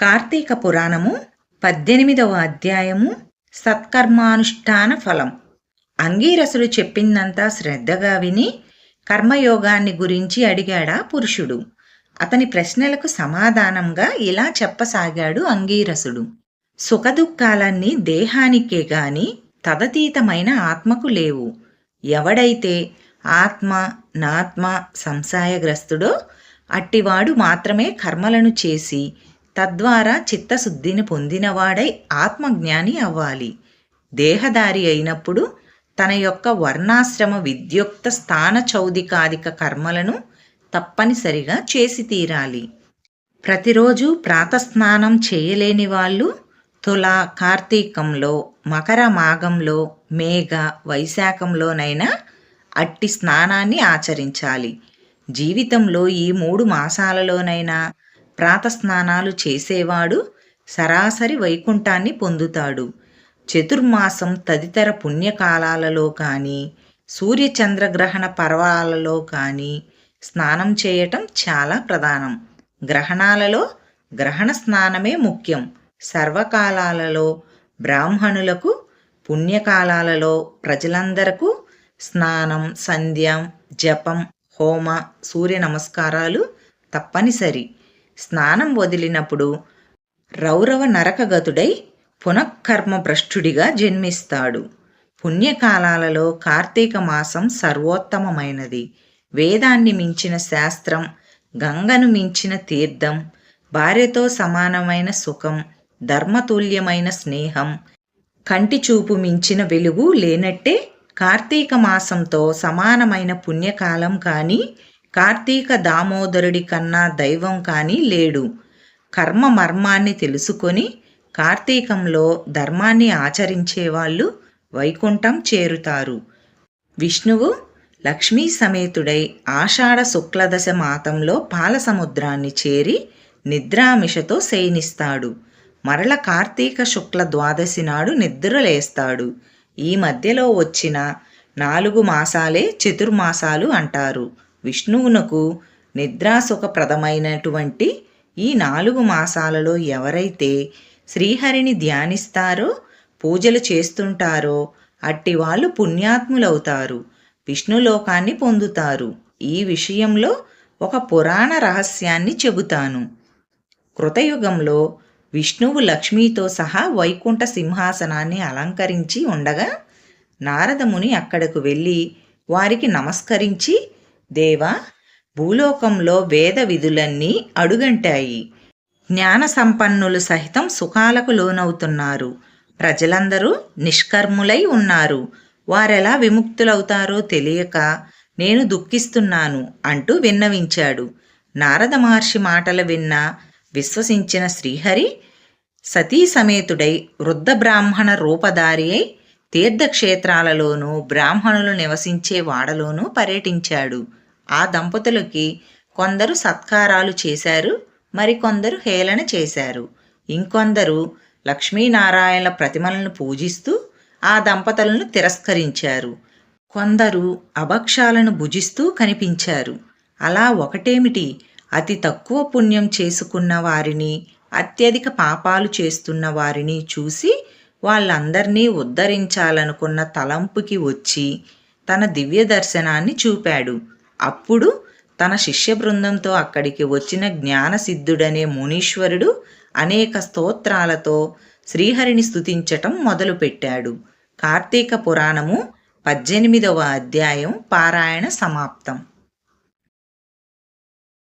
కార్తీక పురాణము పద్దెనిమిదవ అధ్యాయము సత్కర్మానుష్ఠాన ఫలం. అంగీరసుడు చెప్పిందంతా శ్రద్ధగా విని కర్మయోగాన్ని గురించి అడిగాడా పురుషుడు. అతని ప్రశ్నలకు సమాధానంగా ఇలా చెప్పసాగాడు అంగీరసుడు. సుఖదుఖాలన్నీ దేహానికే గాని తదతీతమైన ఆత్మకు లేవు. ఎవడైతే ఆత్మ నాత్మ సంసాయగ్రస్తుడో అట్టివాడు మాత్రమే కర్మలను చేసి తద్వారా చిత్తశుద్ధిని పొందినవాడై ఆత్మజ్ఞాని అవ్వాలి. దేహదారి అయినప్పుడు తన యొక్క వర్ణాశ్రమ విద్యుక్త స్థాన చౌదికాదిక కర్మలను తప్పనిసరిగా చేసి తీరాలి. ప్రతిరోజు ప్రాతస్నానం చేయలేని వాళ్ళు తుల కార్తీకంలో మకర మాఘంలో మేఘ వైశాఖంలోనైనా అట్టి స్నానాన్ని ఆచరించాలి. జీవితంలో ఈ మూడు మాసాలలోనైనా ప్రాతస్నానాలు చేసేవాడు సరాసరి వైకుంఠాన్ని పొందుతాడు. చతుర్మాసం తదితర పుణ్యకాలాలలో కానీ సూర్యచంద్రగ్రహణ పర్వాలలో కానీ స్నానం చేయటం చాలా ప్రధానం. గ్రహణాలలో గ్రహణ స్నానమే ముఖ్యం. సర్వకాలాలలో బ్రాహ్మణులకు పుణ్యకాలాలలో ప్రజలందరకు స్నానం సంధ్యం జపం హోమ సూర్య నమస్కారాలు తప్పనిసరి. స్నానం వదిలినప్పుడు రౌరవ నరకగతుడై పునఃకర్మ భ్రష్టుడిగా జన్మిస్తాడు. పుణ్యకాలాలలో కార్తీక మాసం సర్వోత్తమమైనది. వేదాన్ని మించిన శాస్త్రం గంగను మించిన తీర్థం భార్యతో సమానమైన సుఖం ధర్మతుల్యమైన స్నేహం కంటి చూపు మించిన వెలుగు లేనట్టే కార్తీక మాసంతో సమానమైన పుణ్యకాలం కానీ కార్తీక దామోదరుడి కన్నా దైవం కానీ లేడు. కర్మ మర్మాన్ని తెలుసుకొని కార్తీకంలో ధర్మాన్ని ఆచరించేవాళ్ళు వైకుంఠం చేరుతారు. విష్ణువు లక్ష్మీ సమేతుడై ఆషాఢ శుక్లదశ మాతంలో పాలసముద్రాన్ని చేరి నిద్రామిషతో శయనిస్తాడు. మరల కార్తీక శుక్ల ద్వాదశి నాడు నిద్రలేస్తాడు. ఈ మధ్యలో వచ్చిన నాలుగు మాసాలే చతుర్మాసాలు అంటారు. విష్ణువునకు నిద్రాసుఖప్రదమైనటువంటి ఈ నాలుగు మాసాలలో ఎవరైతే శ్రీహరిని ధ్యానిస్తారో పూజలు చేస్తుంటారో అట్టి వాళ్ళు పుణ్యాత్ములవుతారు విష్ణులోకాన్ని పొందుతారు. ఈ విషయంలో ఒక పురాణ రహస్యాన్ని చెబుతాను. కృతయుగంలో విష్ణువు లక్ష్మీతో సహా వైకుంఠ సింహాసనాన్ని అలంకరించి ఉండగా నారదముని అక్కడకు వెళ్ళి వారికి నమస్కరించి దేవా భూలోకంలో వేద విధులన్నీ అడుగంటాయి. జ్ఞాన సంపన్నులు సహితం సుఖాలకు లోనవుతున్నారు. ప్రజలందరూ నిష్కర్ములై ఉన్నారు. వారెలా విముక్తులవుతారో తెలియక నేను దుఃఖిస్తున్నాను అంటూ విన్నవించాడు. నారద మహర్షి మాటలు విన్న విశ్వసించిన శ్రీహరి సతీ సమేతుడై వృద్ధ బ్రాహ్మణ రూపధారి అయి తీర్థక్షేత్రాలలోనూ బ్రాహ్మణులు నివసించే వాడలోనూ పర్యటించాడు. ఆ దంపతులకి కొందరు సత్కారాలు చేశారు మరికొందరు హేళన చేశారు. ఇంకొందరు లక్ష్మీనారాయణల ప్రతిమలను పూజిస్తూ ఆ దంపతులను తిరస్కరించారు. కొందరు అభక్షాలను భుజిస్తూ కనిపించారు. అలా ఒకటేమిటి? అతి తక్కువ పుణ్యం చేసుకున్న వారిని అత్యధిక పాపాలు చేస్తున్న వారిని చూసి వాళ్ళందరినీ ఉద్ధరించాలనుకున్న తలంపుకి వచ్చి తన దివ్య దర్శనాన్ని చూపాడు. అప్పుడు తన శిష్య బృందంతో అక్కడికి వచ్చిన జ్ఞానసిద్ధుడనే మునీశ్వరుడు అనేక స్తోత్రాలతో శ్రీహరిని స్థుతించటం మొదలుపెట్టాడు. కార్తీక పురాణము పద్దెనిమిదవ అధ్యాయం పారాయణ సమాప్తం.